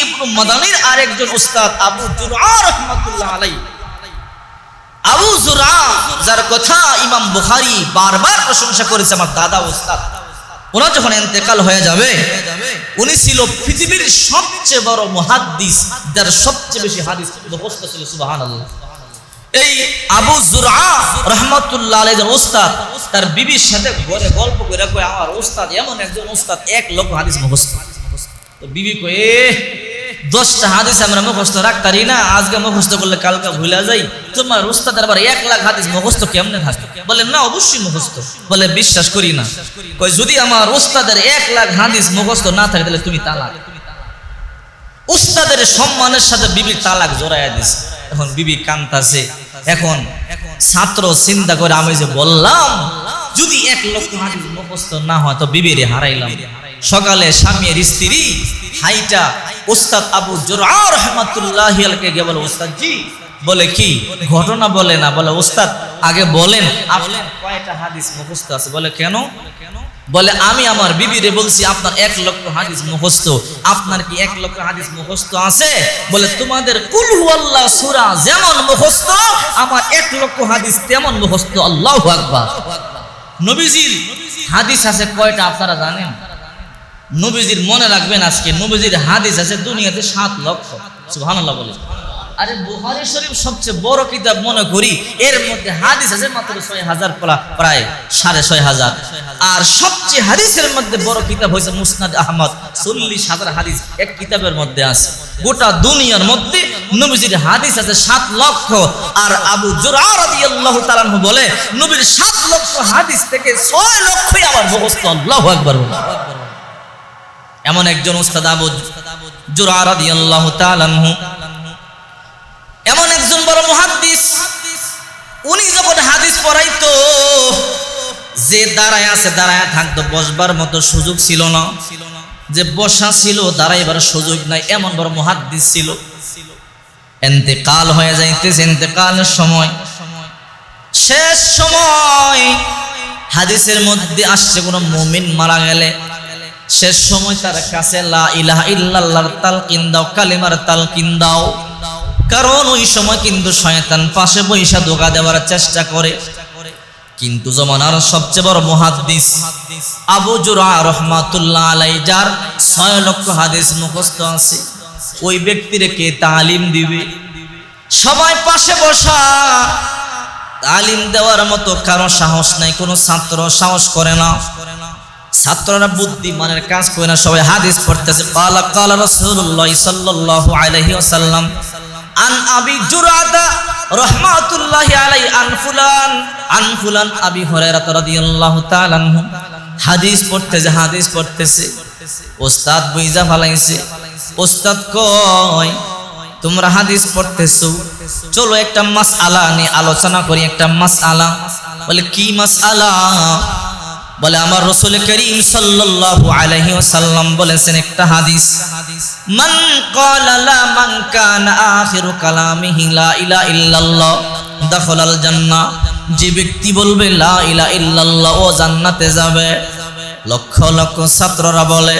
ইবনু মাদানির আরেকজন উস্তাদ আবু জুরআ আবু জুরআ, যার কথা ইমাম বুখারী বারবার প্রশংসা করেছে আমার দাদা উস্তাদ যখন হয়ে যাবে, উনি ছিল পৃথিবীর সবচেয়ে বড় মুহাদ্দিস, যার সবচেয়ে বেশি হাদিস মুখস্থ ছিল, সুবহানাল্লাহ। এই আবু জুরআ রহমাতুল্লাহ আলাইহির উস্তাদ, তার বিবির সাথে ঘরে গল্প করে কয়, আমার উস্তাদ এমন একজন উস্তাদ, এক লক্ষ হাদিস মুখস্থ। তো বিবি কয় দশটা হাদিস আমরা মুখস্থ রাখতারি না, আজকে মুখস্থ করলে কালকে ভুলে যাই। তোমার উস্তাদ আবার এক লাখ হাদিস মুখস্থ কেমনে থাকে বলে, না, অবশ্যই মুখস্থ। বলে, বিশ্বাস করি না। কয়, যদি আমার উস্তাদের এক লাখ হাদিস মুখস্থ না থাকে, তাহলে তুমি তালাক। উস্তাদের সম্মানের সাথে বিবি তালাক জড়াইয়া দিছে। এখন বিবি কান্তাছে এখন ছাত্র চিন্তা করে আমি যে বললাম, যদি এক লক্ষ হাদিস মুখস্থ না হয়, তো বিবিরে হারাইলাম। সকালে স্বামীর স্ত্রী হাইটা উস্তাদ আবু জোরা রহমাতুল্লাহ বলে উস্তাদ জি বলে কি? ঘটনা বলে না, বলে উস্তাদ আগে বলেন। আপনার কয়টা হাদিস মুখস্থ আছে? বলে, কেন? বলে, আমি আমার বিবিরে বলছি, আপনার এক লক্ষ হাদিস মুখস্থ। আপনার কি এক লক্ষ হাদিস মুখস্থ আছে? বলে, তোমাদের কুল আল্লাহ সুরা যেমন মুখস্থ, আমার এক লক্ষ হাদিস তেমন মুখস্থ। আল্লাহ আকবার। নবীজির হাদিস আছে কয়টা, আপনারা জানেন? নবীজির মনে রাখবেন আজকে, নবীজির হাদিস আছে দুনিয়াতে সাত লক্ষ। সুবহানাল্লাহ বলে আরে বুহারি শরীফ সবচেয়ে বড় কিতাব মনে করি, এর মধ্যে হাদিস আছে মাত্র ছয় হাজার প্রায় সাড়ে ছয় হাজার। আর সবচেয়ে হাদিসের মধ্যে বড় কিতাব হয়েছে মুসনাদ আহমদ, চল্লিশ হাজার হাদিস এক কিতাবের মধ্যে আছে। গোটা দুনিয়ার মধ্যে নবীজির হাদিস আছে সাত লক্ষ। আর আবু জোরা রাদিয়াল্লাহু তাআলা বলে, নবীর সাত লক্ষ হাদিস থেকে ছয় লক্ষই আমার মুখস্থ। আল্লাহু আকবার বলে এমন একজন এমন একজন বড় মুহাদ্দিস, উনি যখন হাদিস পড়াইতো, যে দাঁড়ায় আছে, দাঁড়ায় থাকতো, বসবার মতো সুযোগ ছিল না। যে বসা ছিল, দাঁড়াইবার সুযোগ নাই, এমন বড় মুহাদ্দিস ছিল। এতেকাল হয়ে যাইতেছে এতেকালের সময়। শেষ সময় হাদিসের মধ্যে আসছে, কোনো মুমিন মারা গেলে। শেষ সময় তার কাছে, লা ইলাহা ইল্লাল্লাহর তালকিন দাও, কালিমার তালকিন দাও। কারণ ওই সময় কিন্তু শয়তান পাশে বৈশা ধোকা দেওয়ার চেষ্টা করে। কিন্তু জমানার সবচেয়ে বড় মুহাদ্দিস আবু জুরা রহমাতুল্লাহ আলাই যার ছয় লক্ষ হাদিস মুখস্থ আছে, ওই ব্যক্তিরে কে তালিম দিবে? সবাই পাশে বসা। তালিম দেওয়ার মতো কারও সাহস নাই, কোনো ছাত্র সাহস করে না। ছাত্ররা বুদ্ধিমানের কাজ করে না, সবাই হাদিস পড়তেছে। কালা কালা রাসূলুল্লাহ সাল্লাল্লাহু আলাইহি ওয়াসাল্লাম, আন আবি জুরাদা রহমাতুল্লাহি আলাই আন ফুলান। আন ফুলান আবি হুরায়রা রাদিয়াল্লাহু তাআলা হাদিস পড়তেছে হাদিস পড়তেছে। ওস্তাদ বুইজা ফালাইছে। ওস্তাদ কয়, তোমরা হাদিস পড়তেছো? চলো একটা মাসআলা নিয়ে আলোচনা করি, একটা মাসআলা। বলে, কি মাসআলা? বলে, আমার রসুল করিম সাল্লাল্লাহু আলাইহি ওয়াসাল্লাম বলেছেন একটা হাদিস, মান ক্বালা লা মান কানা আখিরু কালামিহি লা ইলাহা ইল্লাল্লাহ, দাখালাল জান্নাহ। যে ব্যক্তি বলবে, লা ইলাহা ইল্লাল্লাহ, ও জান্নাতে যাবে। লক্ষ লক্ষ ছাত্ররা বলে,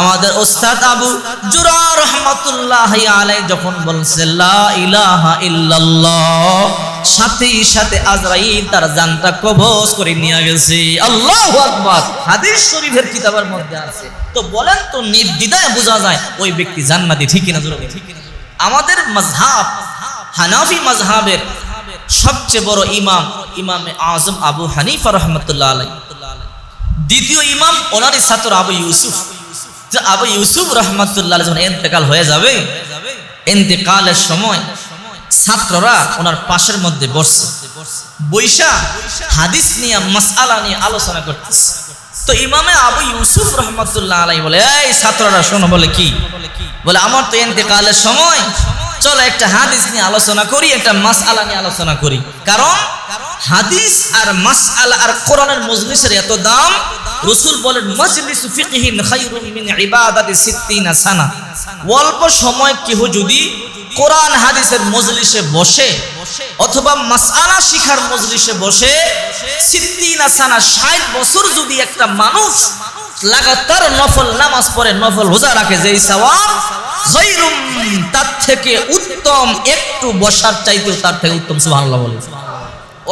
আমাদের ওস্তাদ আবু জুরা রহমাতুল্লাহ আলাই যখন বলছে, লা ইলাহা ইল্লাল্লাহ সাথে সাথে আজরাইল তার জানটা কবজ করে নিয়ে গেছে। আল্লাহু আকবার। হাদিস শরীফের কিতাবের মধ্যে আছে। তো বলেন তো, নির্দ্বিধায় বোঝা যায় ওই ব্যক্তি জান্নাতি, ঠিক না জোরে ঠিক আমাদের মাযহাব, হানাফি মাযহাবের সবচেয়ে বড় ইমাম, ইমামে আজম আবু হানিফা রহমতুল্লাহ আলাই দ্বিতীয় ইমাম ওনারই ছাত্র আবু ইউসুফ। আবু ইউসুফ রহমতুল্লাহ যখন এতেকাল হয়ে যাবে এতেকালের সময় ছাত্ররা ওনার পাশের মধ্যে বসছে। বৈশা হাদিস নিয়ে, মাসআলা নিয়ে আলোচনা করতেছে। তো ইমামে আবু ইউসুফ রহমতুল্লাহ আলাই বলে, এই ছাত্ররা শোনো, বলে কি? বলে, আমার তো এতেকালের সময়। চলো একটা হাদিস নিয়ে আলোচনা করি, একটা মাসআলা নিয়ে আলোচনা করি। কারণ হাদিস আর মাস আলা আর কোরআনের মজলিসের এত দাম রসুল বলেন, মজলিস ফিকহিন খায়রুম মিন ইবাদাতি সিত্তিনা সানা। অল্প সময় কেহ যদি কোরআন হাদিসের মজলিসে বসে অথবা মাসআলা শিখার মজলিসে বসে সিত্তিনা সানা 60 বছর যদি একটা মানুষ লাগাতার নফল নামাজ পড়ে, নফল রোজা রাখে, যেই সওয়াব খায়রুম, তার থেকে উত্তম একটু বসার চাইতেও তার থেকে উত্তম, সুবহানাল্লাহ বলে।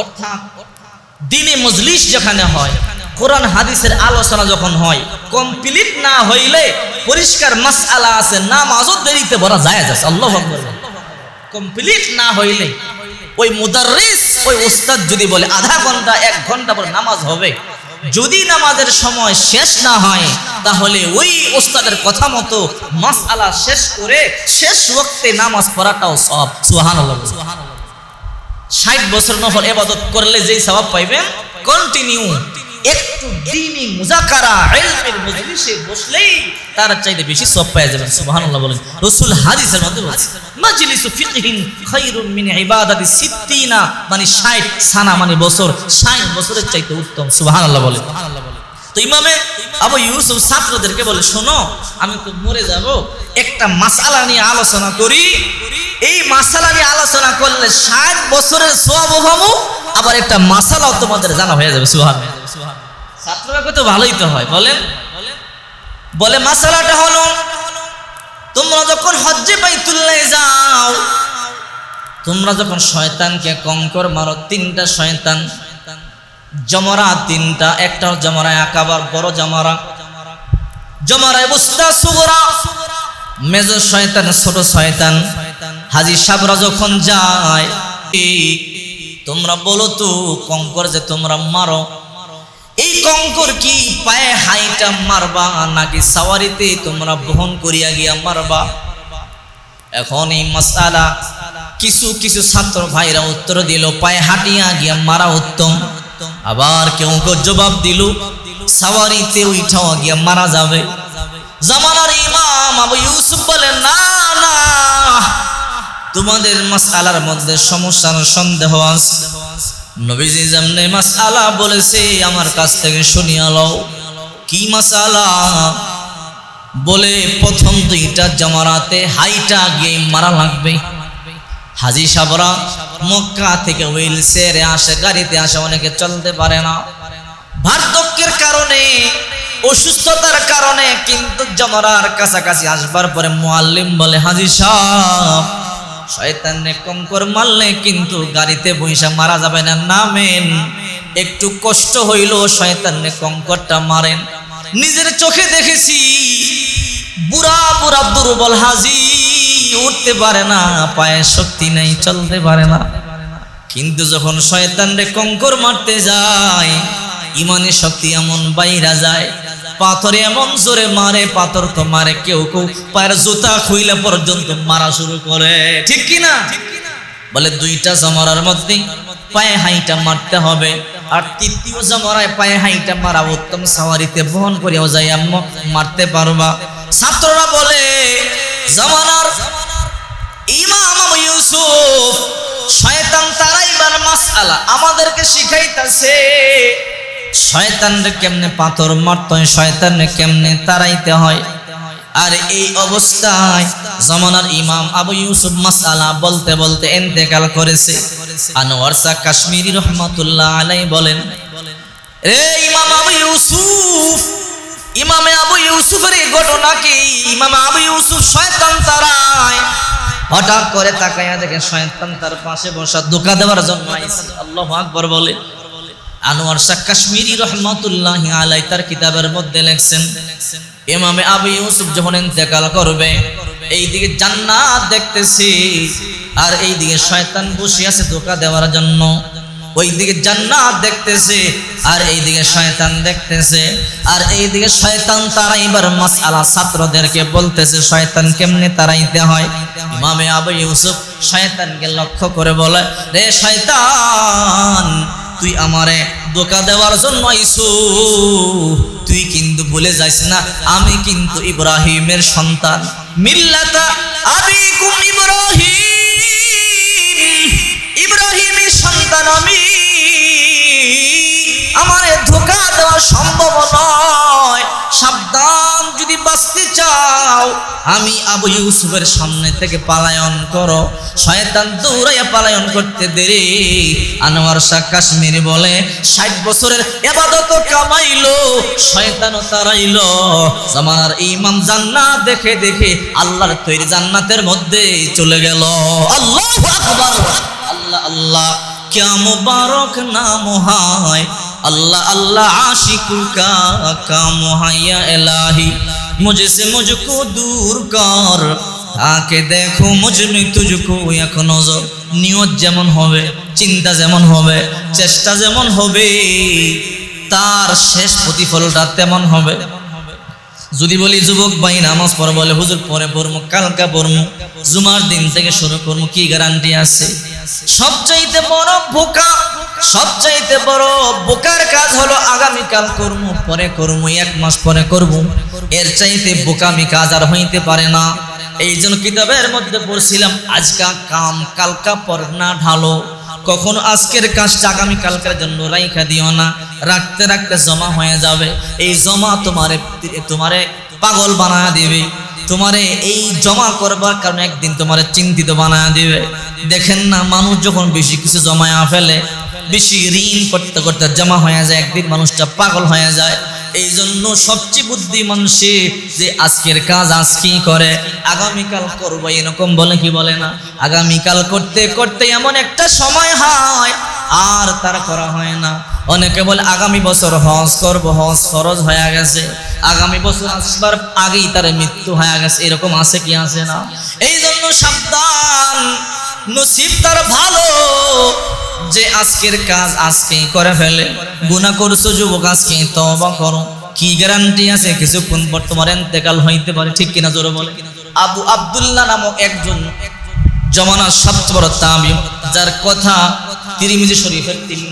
অর্থাৎ দিনে মজলিস যেখানে হয় কোরআন হাদিসের আলোচনা যখন হয় কমপ্লিট না হইলে পরিষ্কার মাসআলা আছে, নামাজও দেরিতে ভরা যায় আছে। আল্লাহ কমপ্লিট না হইলে ওই মুদাররিস, ওই উস্তাদ যদি বলে আধা ঘণ্টা, এক ঘণ্টা পর নামাজ হবে, যদি নামাজের সময় শেষ না হয়, তাহলে ওই ওস্তাদের কথা মতো মাসআলা শেষ করে শেষ ওয়াক্তে নামাজ পড়াটাও সব। সুবহানাল্লাহ। ষাট বছর নফল এবাদত করলে যেই স্বভাব পাইবেন কন্টিনিউ একটু দিনই মুজাকারা ইলমের মজলিসে বসলেই তার চাইতে বেশি সব পেয়ে যাবেন সুবহানাল্লাহ বলেন। রাসূল হাদিসের মধ্যে মাজলিসু ফিকহিন খায়রুম মিন ইবাদাতি সিত্তিনা মানে 60 সানা মানে বছর 60 বছরের চাইতে উত্তম। সুবহানাল্লাহ বলেন। তো ইমামে আবু ইউসুফ ছাত্রদেরকে বলে, শোনো, আমি তো মরে যাব। একটা মাসালা নিয়ে আলোচনা করি। এই মাসালা নিয়ে আলোচনা করলে ষাট বছরের সোয়াব হব, আবার একটা মাসালাও তোমাদের জানা হয়ে যাবে। সুহান ছাত্ররা কত ভালোই তো হয়, বলেন? বলে, মাসালাটা হলো, তোমরা যখন হজ্জে বাইতুল্লাহ যাও, তোমরা যখন শয়তানকে কঙ্কর মারো, তিনটা শয়তান, জমরা তিনটা, একটা জমরা একাবার বড় জমরা। জমরায় বুস্তা সুগরা মেজ শয়তান, ছোট শয়তান হাজি সাবরা যখন যায়, তোমরা বলো তো, কঙ্কর যে তোমরা মারো এই কঙ্কর কি পায়ে হাইটা মারবা? নাকি সাওয়ারিতে তোমরা বহন করিয়া গিয়া মারবা? এখন এই মশালা, কিছু কিছু ছাত্র ভাইরা উত্তর দিল, পায়ে হাঁটিয়া গিয়া মারা উত্তম। আবার কেউ কেউ জবাব দিল, সাওয়ারিতে উঠাও গিয়া মারা যাবে। জামানার ইমাম আবু ইউসুফ বলে, না না, তোমাদের মশালার মধ্যে সমস্যার সন্দেহ আছে। নবীজি যেমনি মাসআলা বলেছে, আমার কাছ থেকে শুনিয়া লও। কি মাসআলা বলে, প্রথম দুইটা জমারাতে হাইটা গিয়ে মারা লাগবে। হাজি সাবরা মক্কা থেকে হুইল চেয়ারে আসে, গাড়িতে আসে, অনেকে চলতে পারে না। বার্ধক্যের কারণে, অসুস্থতার কারণে কিন্তু জমরার কাছাকাছি আসবার পরে মোয়াল্লিম বলে, হাজি সাহ শয়তানে কঙ্কর মারলে কিন্তু গাড়িতে বৈশা মারা যাবে না। নামেন। একটু কষ্ট হইল শয়তানে কঙ্করটা মারেন। নিজের চোখে দেখেছি বুড়া বুড়া দুর্বল হাজি। উঠতে পারে না পায়ে শক্তি নেই, চলতে পারে না। কিন্তু যখন শয়তান রে কঙ্কর মারতে যায়, ইমানের শক্তি এমন বাইরা যায় পাথরে এমন জোরে মারে, পাথর তো মারে কেউ কেউ। পায়ের জুতা খুইলে পর্যন্ত মারা শুরু করে। ঠিক কি না? বলে, দুইটা জমরার মধ্যে পায়ে হাইটা মারতে হবে, আর তৃতীয় জমরায় পায়ে হাইটা মারা উত্তম সাওয়ারিতে বহন করিয়াও যাই আম্মা, মারতে পারবা। ছাত্ররা বলে জমানার ইমাম ইউসুফ, শয়তান তারাইবার মাসআলা আমাদেরকে শিখাইতাছে। শয়তানরে কেমনে পাথর মারতে শয়তানরে কেমনে তারাইতে হয়? আর এই অবস্থায় জমানার ইমাম আবু ইউসুফ মাসআলা বলতে বলতে ইন্তেকাল করেছে। আনোয়ার শাহ কাশ্মীরি রহমাতুল্লাহ আলাই বলেন রে ইমাম আবু ইউসুফ, ইমামে আবু ইউসুফের এই ঘটনা কি? ইমাম আবু ইউসুফ শয়তান তারায় হঠাৎ করে তাকাইয়া দেখে শয়তান তার পাশে বসা ধোকা দেওয়ার জন্য আল্লাহু আকবার বলে আনোয়ার শাহ কাশ্মীরি রহমতুল্লাহ আলাই তার কিতাবের মধ্যে লেখছেন, ইমামে আবু ইউসুফ যখন ইন্তেকাল করবে, এইদিকে জান্নাত দেখতেছি, আর এইদিকে শয়তান বসে আছে ধোকা দেওয়ার জন্য। ওইদিকে জান্নাত দেখতেছে, আর এইদিকে শয়তান দেখতেছে, আর এইদিকে শয়তান তারাইবার মাসআলা ছাত্রদেরকে বলতেছে, শয়তান কেমনে তারাইতে হয়? ইমামে আবু ইউসুফ শয়তানকে লক্ষ্য করে বলে, রে শয়তান তুই আমারে দোকা দেওয়ার জন্য আইসু তুই কিন্তু ভুলে যাইস না, আমি কিন্তু ইব্রাহিমের সন্তান। মিল্লাতা আবিকুম ইব্রাহিম। ইব্রাহিমের সন্তান আমি। আমারে বাঁচতে চাও, আমি আবু ইউসুফের সামনে থেকে পালায়ন করো। শয়তান দৌড়াইয়া পালায়ন করতে দেরি। আনোয়ার শাহ কাশ্মীর বলে, ষাট বছরের এবাদত কামাইলো শয়তান তারাইল। ইমাম জান্নাত দেখে দেখে আল্লাহর তৈরি জান্নাতের মধ্যে চলে গেল। আল্লাহ আল্লাহ আল্লাহ, ক্যা মুবারক নাম হয়? আল্লাহ আল্লাহ, আশিকুল কা কাম এলাহি। মুঝে মুঝকো দূর কর তাকে দেখো মুজমি তুজকো এক নজর নিয়ত যেমন হবে চিন্তা যেমন হবে চেষ্টা যেমন হবে তার শেষ প্রতিফলটা তেমন হবে যদি বলি, যুবক ভাই, নামাজ পড়া বলে হুজুর পরে পড়মু, কালকা পড়মু, জুমার দিন থেকে শুরু করব কি গ্যারান্টি আছে? সবচাইতে বড় বোকা, সবচাইতে বড় বোকার কাজ হলো আগামীকাল করব পরে করব এক মাস পরে করব। এর চাইতে বোকামি কাজ আর হইতে পারে না। এই জন্য কিতাবের মধ্যে পড়ছিলাম, আজকা কাম কালকা পর না ঢালো। কখন আজকের কাজটা আগামী কালকের জন্য রাইখা দিও না। রাখতে রাখতে জমা হয়ে যাবে। এই জমা তোমারে তোমারে পাগল বানা দিবে। তোমারে এই জমা করবার কারণে একদিন তোমারে চিন্তিত বানা দিবে। দেখেন না, মানুষ যখন বেশি কিছু জমায়া ফেলে, বেশি ঋণ করতে করতে জমা হয়ে যায়, একদিন মানুষটা পাগল হয়ে যায়। এই জন্য সবচেয়ে বুদ্ধি মানুষে যে আজকের কাজ আজকেই করে? আগামীকাল করব এরকম বলে কি বলে না? আগামীকাল করতে করতে এমন একটা সময় হয়, আর তার করা হয় না। অনেকে বলে, আগামী বছর হজ করব, হজ ফরজ হয়ে গেছে। আগামী বছর আসবার আগেই তার মৃত্যু হয়ে গেছে। এরকম আছে কি আছে না? এই জন্য সাবধান। নসিব তার ভালো। যে আজকের কাজ আজকেই করে ফেলে। গুণা করছ, যুবক আজকে তবা করো। কি গ্যারান্টি আছে? কিছুক্ষণ পর তোমার এন্তেকাল হইতে পারে, ঠিক কিনা জোরে বলে আবু আবদুল্লাহ নামক একজন জমানার সবচেয়ে বড় তামিম, যার কথা তিরিমিজি শরীফের তিন